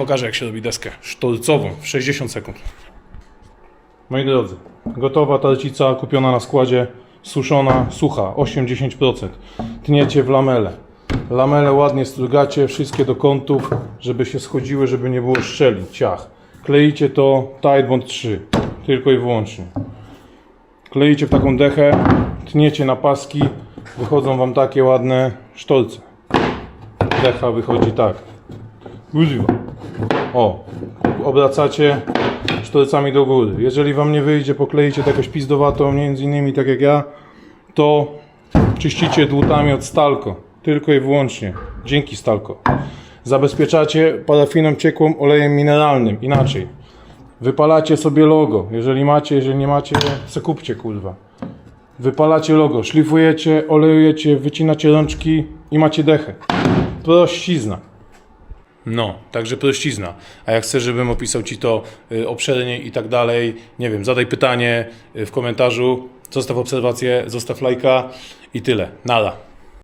pokażę, jak się robi deskę sztolcową w 60 sekund. Moi drodzy, gotowa tarcica kupiona na składzie, suszona, sucha, 8-10%. Tniecie w lamele. Lamele ładnie strugacie, wszystkie do kątów, żeby się schodziły, żeby nie było szczeli, ciach. Kleicie to Tide Bond 3, tylko i wyłącznie. Kleicie w taką dechę, tniecie na paski, wychodzą Wam takie ładne sztolce. Decha wychodzi tak. Kurwa. O, obracacie sztolcami do góry. Jeżeli Wam nie wyjdzie, pokleicie to jakoś pizdowatą, między innymi tak jak ja, to czyścicie dłutami od Stalko. Tylko i wyłącznie. Dzięki Stalko. Zabezpieczacie parafiną ciekłą olejem mineralnym. Inaczej. Wypalacie sobie logo. Jeżeli macie, jeżeli nie macie, se kupcie kurwa. Wypalacie logo, szlifujecie, olejujecie, wycinacie rączki i macie dechę. Prościzna. No, także prościzna. A jak chcesz, żebym opisał Ci to y, obszernie i tak dalej, nie wiem, zadaj pytanie y, w komentarzu, zostaw obserwację, zostaw lajka i tyle. Nada.